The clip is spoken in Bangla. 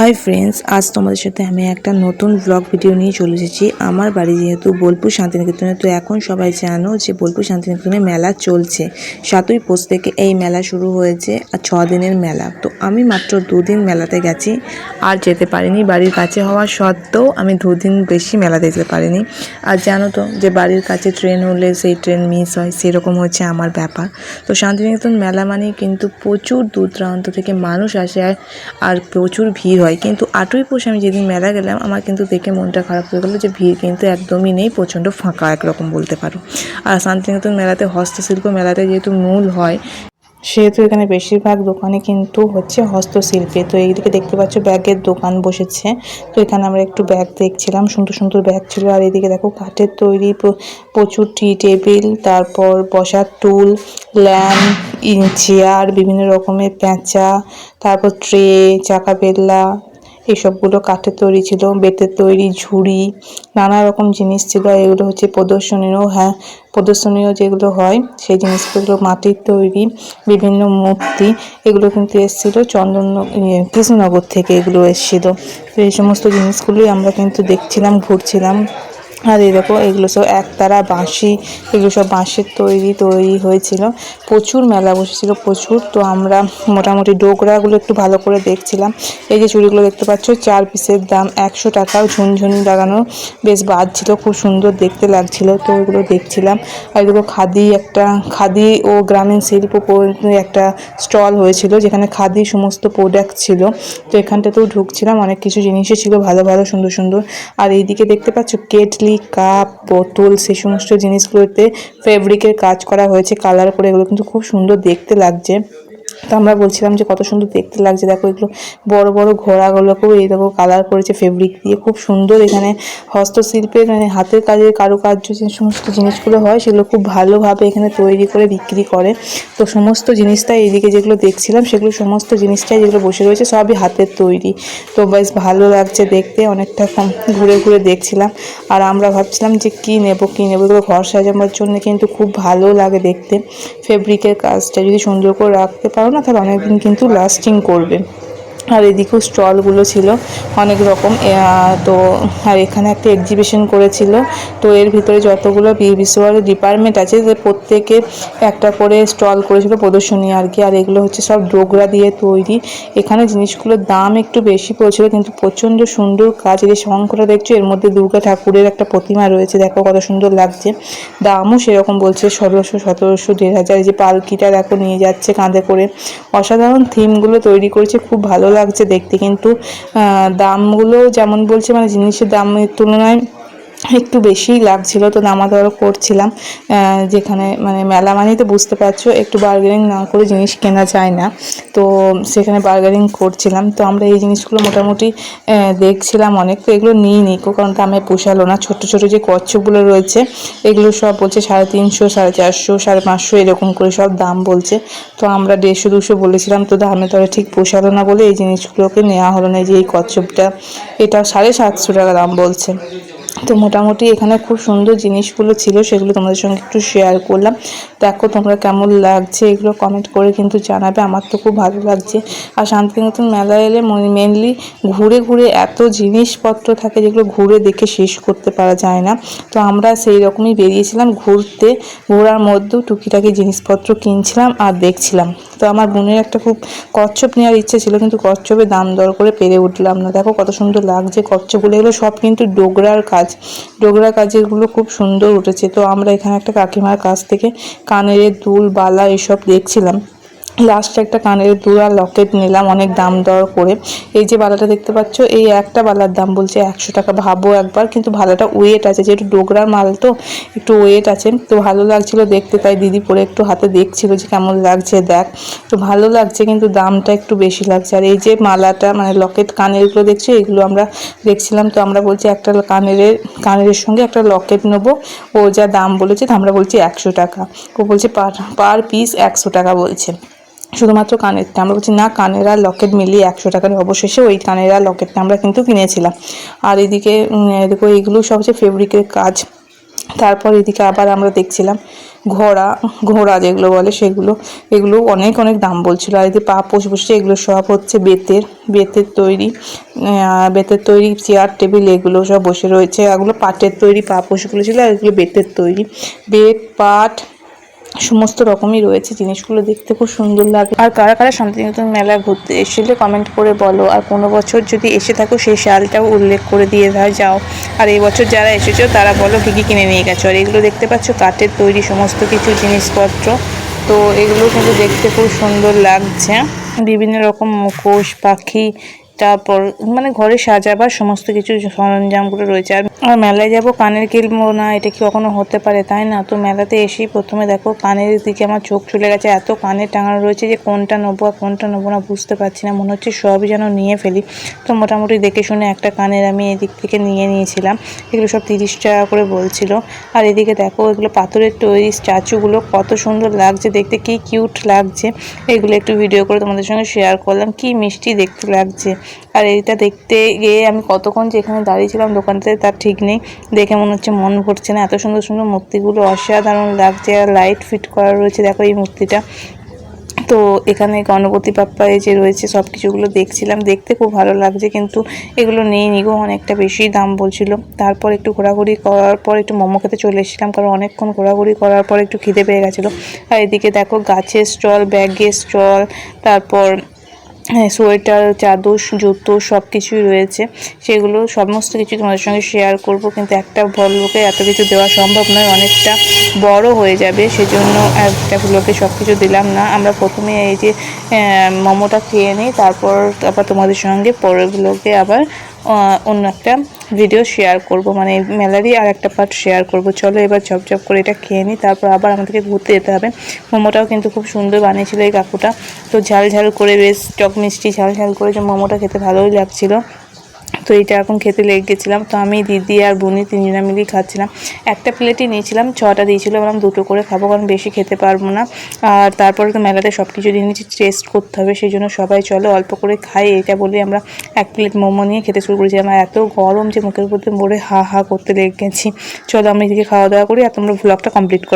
হাই ফ্রেন্ডস, আজ তোমাদের সাথে আমি একটা নতুন ব্লগ ভিডিও নিয়ে চলে এসেছি। আমার বাড়ি যেহেতু বোলপুর শান্তিনিকেতনে, তো এখন সবাই জানো যে বোলপুর শান্তিনিকেতনে মেলা চলছে। সাতই পোষ থেকে এই মেলা শুরু হয়েছে, আর ছ দিনের মেলা। তো আমি মাত্র দুদিন মেলাতে গেছি, আর যেতে পারিনি। বাড়ির কাছে হওয়া সত্ত্বেও আমি দুদিন বেশি মেলা দেখতে পারিনি। আর জানো তো যে বাড়ির কাছে ট্রেন হলে সেই ট্রেন মিস হয়, সেরকম হচ্ছে আমার ব্যাপার। তো শান্তিনিকেতন মেলা মানেই কিন্তু প্রচুর দূর দূরান্ত থেকে মানুষ আসে, আর প্রচুর ভিড় হয় কিন্তু আটই পৌষ আমি যেদিন মেলা গেলাম, আমার কিন্তু দেখে মনটা খারাপ হয়ে গেলো যে ভিড় কিন্তু একদমই নেই, প্রচণ্ড ফাঁকা, একরকম বলতে পারো। আর শান্তিনিকেতন মেলাতে হস্তশিল্প মেলাতে যেহেতু মূল হয় সেহেতু এখানে বেশিরভাগ দোকানে কিন্তু হচ্ছে হস্তশিল্পে। তো এইদিকে দেখতে পাচ্ছ ব্যাগের দোকান বসেছে। তো এখানে আমরা একটু ব্যাগ দেখছিলাম, সুন্দর সুন্দর ব্যাগ ছিল। আর এদিকে দেখো কাঠের তৈরি প্রচুর টি টেবিল, তারপর বসার টুল, ল্যাম্প চেয়ার, বিভিন্ন রকমের প্যাঁচা তারপর ট্রে, চাকা বেল্লা এসবগুলো কাঠের তৈরি ছিল বেতের তৈরি ঝুড়ি নানা রকম জিনিস ছিল এগুলো হচ্ছে প্রদর্শনীরও হ্যাঁ প্রদর্শনীয় যেগুলো হয় সেই জিনিসগুলো মাটির তৈরি বিভিন্ন মূর্তি এগুলো কিন্তু এসেছিল চন্দন ইয়ে, কৃষ্ণনগর থেকে এগুলো এসেছিল। তো এই সমস্ত জিনিসগুলোই আমরা কিন্তু দেখছিলাম ঘুরছিলাম। আর এই দেখো, এগুলো সব একতারা বাঁশি, এগুলো সব বাঁশের তৈরি তৈরি হয়েছিল। প্রচুর মেলা বসেছিল, প্রচুর। তো আমরা মোটামুটি ডোকরাগুলো একটু ভালো করে দেখছিলাম। এই যে চুড়িগুলো দেখতে পাচ্ছ, চার পিসের দাম একশো টাকা ঝুনঝুনি লাগানো বেশ বাজছিল খুব সুন্দর দেখতে লাগছিল। তো ওইগুলো দেখছিলাম। আর এদিকে খাদি একটা, খাদি ও গ্রামীণ শিল্প একটা স্টল হয়েছিল, যেখানে খাদি সমস্ত প্রোডাক্ট ছিল। তো এখানটাতেও ঢুকছিলাম, অনেক কিছু জিনিসই ছিল, ভালো ভালো, সুন্দর সুন্দর। আর এইদিকে দেখতে পাচ্ছ, কেটলি কাপ, বোতল, সে সমস্ত জিনিসগুলোতে ফেব্রিকের কাজ করা হয়েছে কালার করে, এগুলো কিন্তু খুব সুন্দর দেখতে লাগছে। তো আমরা বলছিলাম যে কত সুন্দর দেখতে লাগছে। দেখো এগুলো বড় বড় ঘোড়াগুলোকেও এই দেখো কালার করেছে ফেব্রিক দিয়ে। খুব সুন্দর এখানে হস্তশিল্পের মানে হাতের কাজের কারুকার্য যে সমস্ত জিনিসগুলো হয়, সেগুলো খুব ভালোভাবে এখানে তৈরি করে বিক্রি করে। তো সমস্ত জিনিসটাই এইদিকে যেগুলো দেখছিলাম, সেগুলো সমস্ত জিনিসটাই যেগুলো বসে রয়েছে, সবই হাতের তৈরি। তো বেশ ভালো লাগছে দেখতে, অনেকটা ঘুরে ঘুরে দেখছিলাম। আর আমরা ভাবছিলাম যে কী নেব, কী নেব? এগুলো ঘর সাজানোর জন্য কিন্তু খুব ভালো লাগে দেখতে। ফেব্রিকের কাজটা যদি সুন্দর করে রাখতে পারো না তাহলে অনেকদিন কিন্তু লাস্টিং করবে। আর এদিকেও স্টলগুলো ছিল অনেক রকম। তো, আর এখানে একটা এক্সিবিশন করেছিল। তো এর ভিতরে যতগুলো বিশ্বভারতী ডিপার্টমেন্ট আছে, যে প্রত্যেকে একটা করে স্টল করেছিল প্রদর্শনী আর কি। আর এগুলো হচ্ছে সব ডোগরা দিয়ে তৈরি। এখানে জিনিসগুলোর দাম একটু বেশি পড়ছিল, কিন্তু প্রচণ্ড সুন্দর কাজ। এই শঙ্করা দেখছ, এর মধ্যে দুর্গা ঠাকুরের একটা প্রতিমা রয়েছে। দেখো কত সুন্দর লাগছে। দামও সেরকম বলছে ষোলোশো, সতেরোশো, দেড় হাজার। এই যে পালকিটা দেখো, নিয়ে যাচ্ছে কাঁধে করে। অসাধারণ থিমগুলো তৈরি করেছে, খুব ভালো লাগছে দেখতে কিন্তু দামগুলো যেমন বলছে মানে জিনিসের দামের তুলনায় একটু বেশিই লাগছিল, তো দামাদর করছিলাম যেখানে মানে মেলা মানেই তো বুঝতে পারছ, একটু বার্গেনিং না করে জিনিস কেনা যায় না। তো সেখানে বার্গেনিং করছিলাম, তো আমরা এই জিনিসগুলো মোটামুটি দেখছিলাম অনেক, তো এগুলো নিই নি, কারণ দামে পোষালো না। ছোট ছোট যে কচ্ছপগুলো রয়েছে, এগুলো সব বলছে সাড়ে তিনশো, সাড়ে চারশো, সাড়ে পাঁচশো, এরকম করে সব দাম বলছে। তো আমরা দেড়শো, দুশো বলেছিলাম, তো দামে তবে ঠিক পোষালো না বলে এই জিনিসগুলোকে নেওয়া হলো না যে এই কচ্ছপটা এটা সাড়ে সাতশো টাকা দাম বলছে। তো মোটামুটি এখানে খুব সুন্দর জিনিসগুলো ছিল, সেগুলো তোমাদের সঙ্গে একটু শেয়ার করলাম। দেখো তোমরা কেমন লাগছে এগুলো কমেন্ট করে কিন্তু জানাবে, আমার তো খুব ভালো লাগছে। আর শান্তিনিকেতন মেলা এলে মেনলি ঘুরে ঘুরে এত জিনিসপত্র থাকে যেগুলো ঘুরে দেখে শেষ করতে পারা যায় না। তো আমরা সেই রকমই বেরিয়েছিলাম ঘুরতে, ঘোরার মধ্যেও টুকিটাকি জিনিসপত্র কিনছিলাম আর দেখছিলাম। তো আমার বোনের একটা খুব কচ্ছপ নেওয়ার ইচ্ছে ছিল, কিন্তু কচ্ছপের দাম দর করে পেরে উঠলাম না। দেখো কত সুন্দর লাগছে, কচ্ছপগুলো এগুলো সব কিন্তু ডোগরার কাজ। ডোগরা কাজেরগুলো খুব সুন্দর উঠেছে। তো আমরা এখানে একটা কাকিমার কাছ থেকে কানের দুল, বালা এসব দেখছিলাম। লাস্টে একটা কানের দুল আর লকেট নিলাম, অনেক দাম দর করে। এই যে বালাটা দেখতে পাচ্ছ, এই একটা বালার দাম বলছে একশো টাকা। ভাবো একবার, কিন্তু ভালোটা ওয়েট আছে, যেহেতু ডোগরার মাল তো, একটু ওয়েট আছে। তো ভালো লাগছিল দেখতে, তাই দিদি পরে একটু হাতে দেখছিল যে কেমন লাগছে, দেখ। তো ভালো লাগছে, কিন্তু দামটা একটু বেশি লাগছে। আর এই যে মালাটা মানে লকেট কানেরগুলো দেখছ, এগুলো আমরা দেখছিলাম, তো আমরা বলছি একটা কানের কানের সঙ্গে একটা লকেট নেব। ও যা দাম বলেছে আমরা বলছি একশো টাকা। ও বলছে পার পার পিস একশো টাকা বলছে। শুধুমাত্র কানেরটা আমরা বলছি না, কানের আর লকেট মিলিয়ে একশো টাকার অবশেষে ওই কানের আর লকেটটা আমরা কিন্তু কিনেছিলাম। আর এদিকে এদিকে এইগুলো সব হচ্ছে ফেব্রিকের কাজ। তারপর এদিকে আবার আমরা দেখছিলাম ঘোড়া ঘোড়া যেগুলো বলে সেগুলো, এগুলো অনেক অনেক দাম বলছিল। আর এদিকে পা পোষ বসে এগুলো সব হচ্ছে বেতের বেতের তৈরি বেতের তৈরি চেয়ার টেবিল এগুলো সব বসে রয়েছে। এগুলো পাটের তৈরি, পা পোষগুলো ছিল আর এগুলো বেতের তৈরি। বেত, পাট সমস্ত রকমই রয়েছে জিনিসগুলো দেখতে খুব সুন্দর লাগে। আর কারা কারা শান্তিনিকেতন মেলা ঘুরতে এসেছিলে কমেন্ট করে বলো। আর কোনো বছর যদি এসে থাকো সেই সালটাও উল্লেখ করে দিয়ে যাও। আর এই বছর যারা এসেছ তারা বলো কী কী কিনে নিয়ে গেছো। আর এগুলো দেখতে পাচ্ছ কাঠের তৈরি সমস্ত কিছু জিনিসপত্র। তো এগুলো কিন্তু দেখতে খুব সুন্দর লাগছে। বিভিন্ন রকম মুখোশ, পাখি তারপর মানে ঘরে সাজাবার সমস্ত কিছু সরঞ্জামগুলো রয়েছে। আর আর মেলায় যাব, কানের কিনবো না, এটা কি কখনো হতে পারে, তাই না? তো মেলাতে এসেই প্রথমে দেখো, কানের দিকে আমার চোখ চলে গেছে, এত কানের টাঙানো রয়েছে যে কোনটা নেব আর কোনটা নেব না বুঝতে পারছি না, মনে হচ্ছে সবই যেন নিয়ে ফেলি। তো মোটামুটি দেখে শুনে একটা কানের আমি এদিক থেকে নিয়ে নিয়েছিলাম, এগুলো সব তিরিশ টাকা করে বলছিল। আর এদিকে দেখো, এগুলো পাথরের তৈরি স্ট্যাচুগুলো কত সুন্দর লাগছে, দেখতে কি কিউট লাগছে। এগুলো একটু ভিডিও করে তোমাদের সঙ্গে শেয়ার করলাম, কি মিষ্টি দেখতে লাগছে। আর এইটা দেখতে গিয়ে আমি কতক্ষণ যে এখানে দাঁড়িয়েছিলাম দোকানটাতে, তার ঠিক নেই। দেখে মনে হচ্ছে মন ভরছে না। এত সুন্দর সুন্দর মূর্তিগুলো অসাধারণ লাগছে আর লাইট ফিট করা রয়েছে। দেখো এই মূর্তিটা। তো এখানে গণপতি বাপ্পা যে রয়েছে সব কিছুগুলো দেখছিলাম। দেখতে খুব ভালো লাগছে কিন্তু এগুলো নেই নিগো অনেকটা বেশি দাম বলছিল। তারপর একটু ঘোরাঘুরি করার পর একটু মোমো খেতে চলে এসেছিলাম কারণ অনেকক্ষণ ঘোরাঘুরি করার পর একটু খিদে পেয়ে গেছিল। আর এদিকে দেখো গাছের স্টল, ব্যাগের স্টল, তারপর সোয়েটার, চাদর, জুতো সব কিছুই রয়েছে। সেগুলো সমস্ত কিছু তোমাদের সঙ্গে শেয়ার করব, কিন্তু একটা ভল্লোকে এত কিছু দেওয়া সম্ভব নয়, অনেকটা বড় হয়ে যাবে, সেজন্য একটা ব্লকে সব কিছু দিলাম না। আমরা প্রথমে এই যে মোমোটা খেয়ে নিই, তারপর আবার তোমাদের সঙ্গে পরের ব্লগে আবার অন্য একটা ভিডিও শেয়ার করব। মানে মেলারই আর একটা পার্ট শেয়ার করব। চলো এবার চপচপ করে এটা খেয়ে নিই, তারপর আবার আমাদেরকে ঘুরতে যেতে হবে। মোমোটাও কিন্তু খুব সুন্দর বানিয়েছিল এই কাকুটা। তো ঝাল ঝাল করে, বেশ টক মিষ্টি ঝাল ঝাল করে যে মোমোটা খেতে ভালোই লাগছিল। তো এটা এখন খেতে লেগে গেছিলাম। তো আমি, দিদি আর বুনি তিনজনা মিলেই খাচ্ছিলাম। একটা প্লেটই নিয়েছিলাম, ছটা দিয়েছিল। বললাম দুটো করে খাব, কারণ বেশি খেতে পারব না। আর তারপরে তো মেলাতে সব কিছু জিনিস টেস্ট করতে হবে সেই জন্য সবাই চলো অল্প করে খাই। এটা বলে আমরা এক প্লেট মোমো নিয়ে খেতে শুরু করেছিলাম আর এত গরম যে মুখের মধ্যে মরে হা হা করতে লেগে গেছি চলো আমি এদিকে খাওয়া দাওয়া করি, আর তোমরা ব্লগটা কমপ্লিট করো।